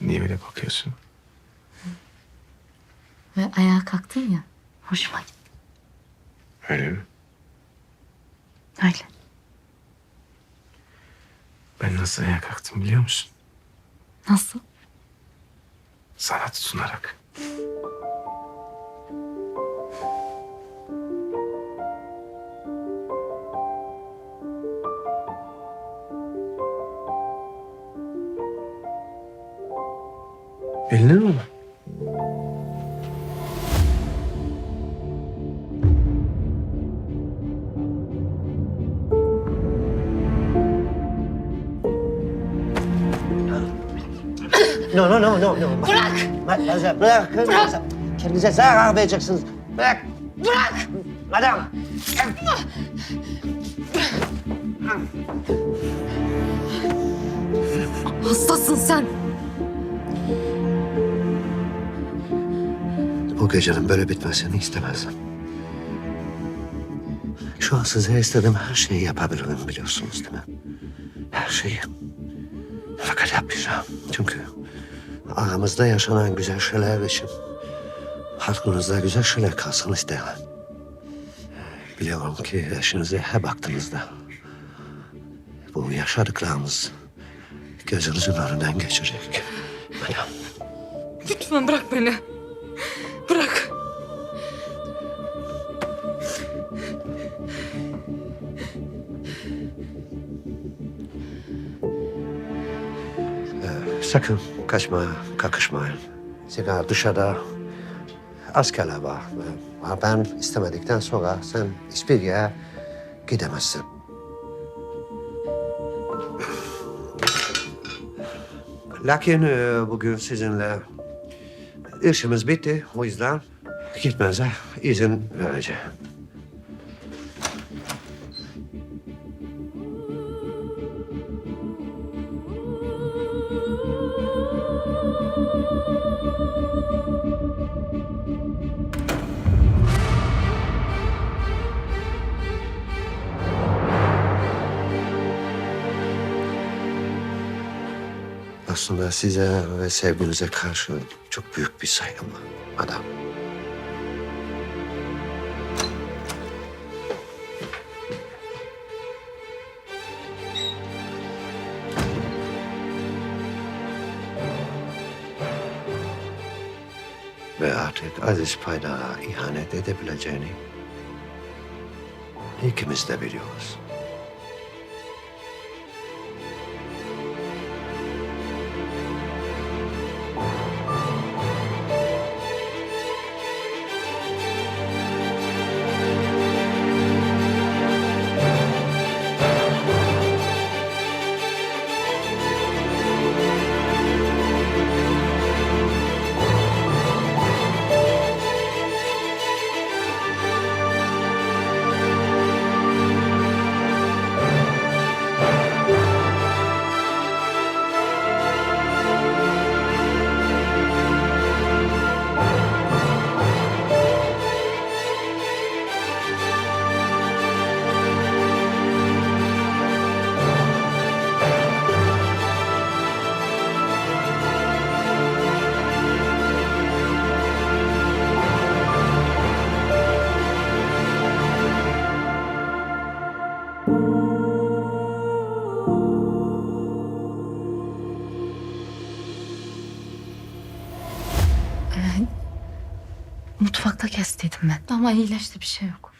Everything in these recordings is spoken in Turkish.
Niye öyle bakıyorsun? Ve ayağa kalktın ya. Hoşuma gitti. Öyle mi? Öyle. Ben nasıl ayağa kalktım biliyor musun? Nasıl? Sana tutunarak. Eline mi? No, no, no, no, no. Bırak! Bırak! Bırak! Bırak! Kendinize zarar vereceksiniz. Bırak! Bırak! Madam! Hastasın sen. Bu gecenin böyle bitmesini istemezdim. Şu an size istediğim her şeyi yapabilirim biliyorsunuz değil mi? Her şeyi. Fakat yapmayacağım. Çünkü aramızda yaşanan güzel şeyler için aklınızda güzel şeyler kalsın isterim. Biliyorum ki eşinize hep baktığınızda bu yaşadıklarımız gözünüzün önünden geçecek. Madam. Lütfen bırak beni. Sakın kaçma, kakışmayın. Sigara dışarıda askerler var. Ben istemedikten sonra sen hiçbir yere gidemezsin. Lakin e, bugün sizinle işimiz bitti. O yüzden gitmenize izin vereceğim. Aslında size ve sevginize karşı çok büyük bir saygım var madam. Ve artık Aziz Paydar'a ihanet edebileceğini ikimiz de biliyoruz. Mutfakta kestiydim ben. Ama iyileşti bir şey yok.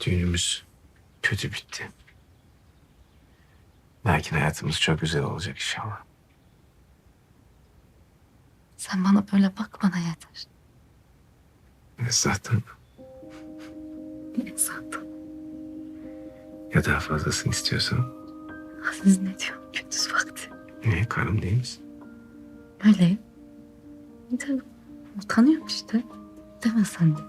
Düğünümüz kötü bitti. Lakin hayatımız çok güzel olacak inşallah. Sen bana böyle bak bana yeter. Ne zaten Ne zaten. Ya daha fazlasını istiyorsan Aziz ne diyor? Gündüz vakti. ne karım değil misin? Öyle. De utanıyorum işte. Deme sen de.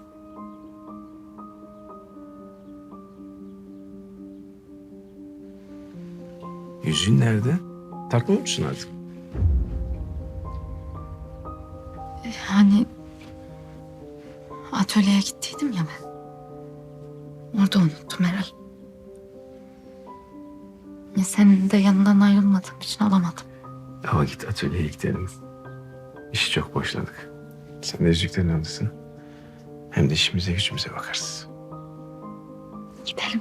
Yüzüğün nerede? Takmıyor musun artık? Yani atölyeye gittiydim ya ben. Orada unuttum herhal. Ya senin de yanından ayrılmadığım için alamadım. Ama git atölyeye gidelim. İşi çok boşladık. Sen de yüzüklerini alırsın. Hem de işimize gücümüze bakarsın. Gidelim.